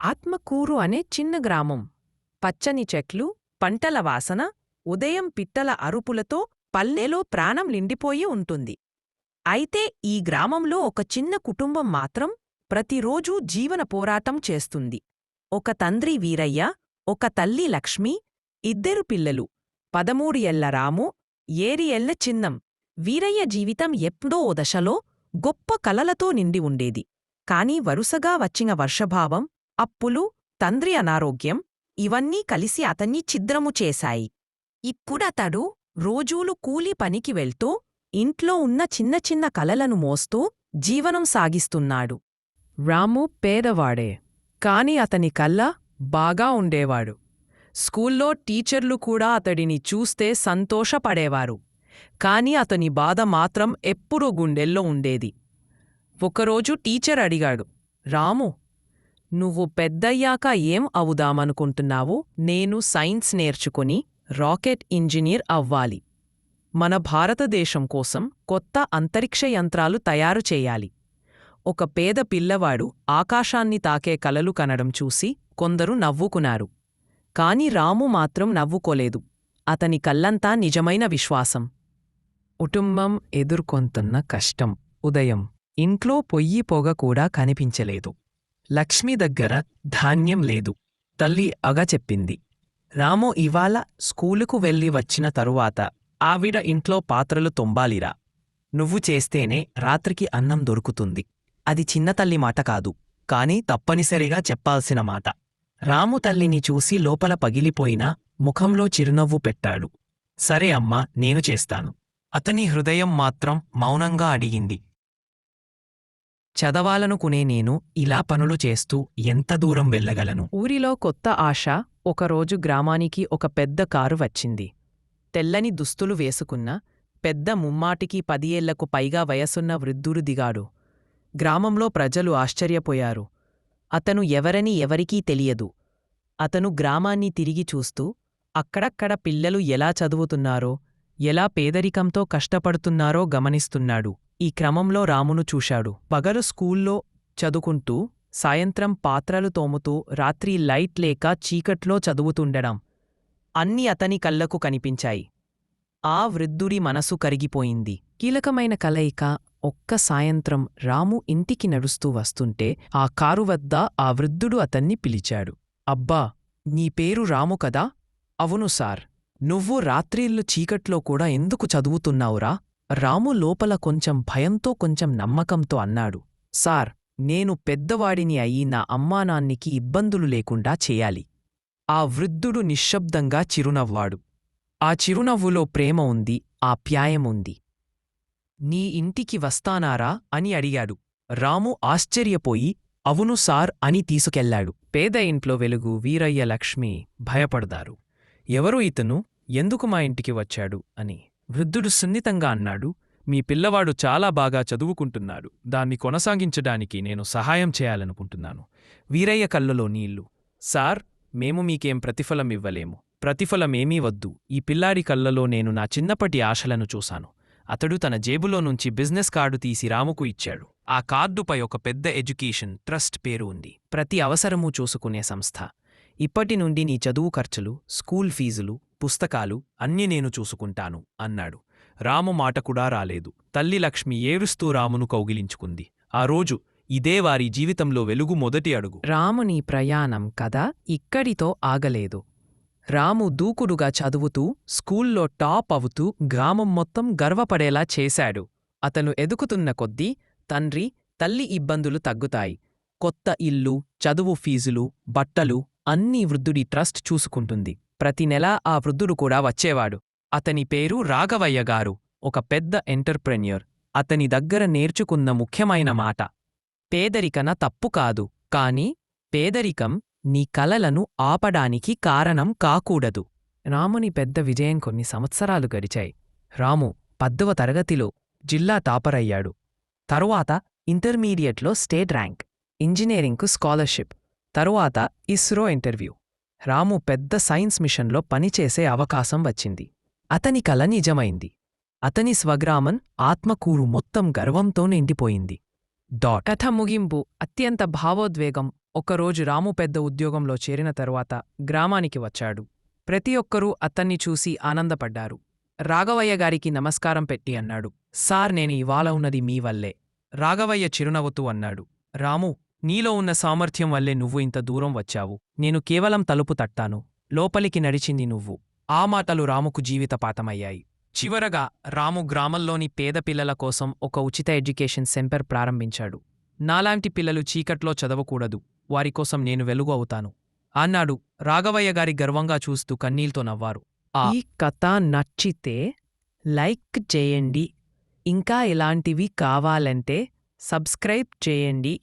ఆత్మకూరు అనే చిన్న గ్రామం. పచ్చని చెట్లు పంటల వాసన ఉదయం పిట్టల అరుపులతో పల్లెలో ప్రాణం నిండిపోయి ఉంటుంది. అయితే ఈ గ్రామంలో ఒక చిన్న కుటుంబం మాత్రం ప్రతిరోజూ జీవన పోరాటం చేస్తుంది. ఒక తండ్రి వీరయ్య ఒక తల్లి లక్ష్మి ఇద్దరు పిల్లలు పదమూడు ఏళ్ళ రాము ఏరి ఏళ్ళ చిన్నం. వీరయ్య జీవితం ఎప్పుడో ఓ దశలో గొప్ప కలలతో నిండి ఉండేది. కాని వరుసగా వచ్చిన వర్షభావం అప్పులు తండ్రి అనారోగ్యం ఇవన్నీ కలిసి అతన్ని ఛిద్రము చేశాయి. ఇప్పుడతడు రోజూలు కూలి పనికి వెళ్తూ ఇంట్లో ఉన్న చిన్న చిన్న కలలను మోస్తూ జీవనం సాగిస్తున్నాడు. రాము పేదవాడే కాని అతని కళ్ళ బాగా ఉండేవాడు. స్కూల్లో టీచర్లు కూడా అతడిని చూస్తే సంతోషపడేవారు. కాని అతని బాధ మాత్రం ఎప్పుడూ గుండెల్లో ఉండేది. ఒకరోజు టీచర్ అడిగాడు రాము నువ్వు పెద్దయ్యాక ఏం అవుదామనుకుంటున్నావు? నేను సైన్స్ నేర్చుకుని రాకెట్ ఇంజనీర్ అవ్వాలి. మన భారతదేశం కోసం కొత్త అంతరిక్ష యంత్రాలు తయారు చేయాలి. ఒక పేద పిల్లవాడు ఆకాశాన్ని తాకే కలలు కనడం చూసి కొందరు నవ్వుకున్నారు. కాని రాము మాత్రం నవ్వుకోలేదు. అతని కల్లంతా నిజమైన విశ్వాసం. కుటుంబం ఎదుర్కొంటున్న కష్టం ఉదయం. ఇంట్లో పొయ్యి పొగ కూడా కనిపించలేదు. లక్ష్మి దగ్గర ధాన్యం లేదు. తల్లి అగ చెప్పింది. రాము ఇవాళ స్కూలుకు వెళ్ళి వచ్చిన తరువాత ఆవిడ ఇంట్లో పాత్రలు తొంబాలిరా. నువ్వు చేస్తేనే రాత్రికి అన్నం దొరుకుతుంది. అది చిన్న తల్లి మాట కాదు. కాని తప్పనిసరిగా చెప్పాల్సిన మాట. రాము తల్లిని చూసి లోపల పగిలిపోయినా ముఖంలో చిరునవ్వు పెట్టాడు. సరే అమ్మా నేను చేస్తాను. అతని హృదయం మాత్రం మౌనంగా అడిగింది. చదవాలనుకునే నేను ఇలా పనులు చేస్తూ ఎంత దూరం వెళ్ళగలను? ఊరిలో కొత్త ఆశ ఒకరోజు గ్రామానికి ఒక పెద్ద కారు వచ్చింది. తెల్లని దుస్తులు వేసుకున్న పెద్ద ముమ్మాటికి పదియేళ్ళకు పైగా వయసున్న వృద్ధుడు దిగాడు. గ్రామంలో ప్రజలు ఆశ్చర్యపోయారు. అతను ఎవరని ఎవరికీ తెలియదు. అతను గ్రామాన్ని తిరిగి చూస్తూ అక్కడక్కడ పిల్లలు ఎలా చదువుతున్నారో ఎలా పేదరికంతో కష్టపడుతున్నారో గమనిస్తున్నాడు. ఈ క్రమంలో రామును చూశాడు. పగలు స్కూల్లో చదువుకుంటూ సాయంత్రం పాత్రలు తోముతూ రాత్రి లైట్ లేక చీకట్లో చదువుతుండడం అన్నీ అతని కళ్ళకు కనిపించాయి. ఆ వృద్ధుడి మనసు కరిగిపోయింది. కీలకమైన కలయిక ఒక్క సాయంత్రం రాము ఇంటికి నడుస్తూ వస్తుంటే ఆ కారు వద్ద ఆ వృద్ధుడు అతన్ని పిలిచాడు. అబ్బా నీ పేరు రాము కదా? అవును సార్. నువ్వు రాత్రిళ్ళు చీకట్లో కూడా ఎందుకు చదువుతున్నావురా? రాము లోపల కొంచెం భయంతో కొంచెం నమ్మకంతో అన్నాడు సార్ నేను పెద్దవాడిని అయి నా అమ్మానాన్నికి ఇబ్బందులు లేకుండా చేయాలి. ఆ వృద్ధుడు నిశ్శబ్దంగా చిరునవ్వాడు. ఆ చిరునవ్వులో ప్రేమ ఉంది ఆప్యాయముంది నీ ఇంటికి వస్తానారా? అని అడిగాడు. రాము ఆశ్చర్యపోయి అవును సార్ అని తీసుకెళ్ళాడు పేద ఇంట్లో వెలుగు వీరయ్య లక్ష్మి భయపడదారు ఎవరు ఇతను? ఎందుకు మా ఇంటికి వచ్చాడు? అని. వృద్ధుడు సున్నితంగా అన్నాడు మీ పిల్లవాడు చాలా బాగా చదువుకుంటున్నాడు. దాన్ని కొనసాగించడానికి నేను సహాయం చేయాలనుకుంటున్నాను. వీరయ్య కళ్ళలో నీళ్ళు. సార్ మేము మీకేం ప్రతిఫలం ఇవ్వలేము. ప్రతిఫలమేమీ వద్దు. ఈ పిల్లాడి కళ్ళలో నేను నా చిన్నప్పటి ఆశలను చూశాను. అతడు తన జేబులో నుంచి బిజినెస్ కార్డు తీసి రాముకు ఇచ్చాడు. ఆ కార్డుపై ఒక పెద్ద ఎడ్యుకేషన్ ట్రస్ట్ పేరు ఉంది. ప్రతి అవసరమూ చూసుకునే సంస్థ. ఇప్పటి నుండి నీ చదువు ఖర్చులు స్కూల్ ఫీజులు పుస్తకాలు అన్ని నేను చూసుకుంటాను అన్నాడు. రాము మాట కూడా రాలేదు. తల్లి లక్ష్మి ఏడుస్తూ రామును కౌగిలించుకుంది. ఆ రోజు ఇదే వారి జీవితంలో వెలుగు మొదటి అడుగు. రాముని ప్రయాణం కథ ఇక్కడితో ఆగలేదు. రాము దూకుడుగా చదువుతూ స్కూల్లో టాప్ అవుతూ గ్రామం మొత్తం గర్వపడేలా చేశాడు. అతను ఎదుగుతున్న కొద్దీ తండ్రి తల్లి ఇబ్బందులు తగ్గుతాయి. కొత్త ఇల్లు చదువు ఫీజులు బట్టలు అన్నీ వృద్ధుడి ట్రస్ట్ చూసుకుంటుంది. ప్రతి నెలా ఆ వృద్ధుడు కూడా వచ్చేవాడు. అతని పేరు రాఘవయ్య గారు ఒక పెద్ద ఎంటర్ప్రెన్యూర్. అతని దగ్గర నేర్చుకున్న ముఖ్యమైన మాట. పేదరికన తప్పు కాదు కాని పేదరికం నీ కలలను ఆపడానికి కారణం కాకూడదు. రాముని పెద్ద విజయం కొన్ని సంవత్సరాలు గడిచాయి. రాము పద్దవ తరగతిలో జిల్లా టాపరయ్యాడు. తరువాత ఇంటర్మీడియట్లో స్టేట్ ర్యాంక్ ఇంజనీరింగ్కు స్కాలర్షిప్ తరువాత ఇస్రో ఇంటర్వ్యూ. రాము పెద్ద సైన్స్ మిషన్లో పనిచేసే అవకాశం వచ్చింది. అతని కల నిజమైంది. అతని స్వగ్రామం ఆత్మకూరు మొత్తం గర్వంతో నిండిపోయింది. డాట్ కథ ముగింపు. అత్యంత భావోద్వేగం. ఒకరోజు రాము పెద్ద ఉద్యోగంలో చేరిన తరువాత గ్రామానికి వచ్చాడు. ప్రతి ఒక్కరూ అతన్ని చూసి ఆనందపడ్డారు. రాఘవయ్య గారికి నమస్కారం పెట్టి అన్నాడు. సార్ నేను ఇవాళ ఉన్నది మీ వల్లే. రాఘవయ్య చిరునవ్వుతూ అన్నాడు. రాము నీలో ఉన్న సామర్థ్యం వల్లే నువ్వు ఇంత దూరం వచ్చావు. నేను కేవలం తలుపు తట్టాను. లోపలికి నడిచింది నువ్వు. ఆ మాటలు రాముకు జీవితపాతమయ్యాయి చివరగా రాము గ్రామంలోని పేద పిల్లల కోసం ఒక ఉచిత ఎడ్యుకేషన్ సెంటర్ ప్రారంభించాడు. నాలాంటి పిల్లలు చీకట్లో చదవకూడదు. వారికోసం నేను వెలుగు అవుతాను. అన్నాడు. రాఘవయ్య గారి గర్వంగా చూస్తూ కన్నీల్తో నవ్వారు. ఈ కథ నచ్చితే లైక్ చేయండి. ఇంకా ఇలాంటివి కావాలంటే సబ్స్క్రైబ్ చేయండి.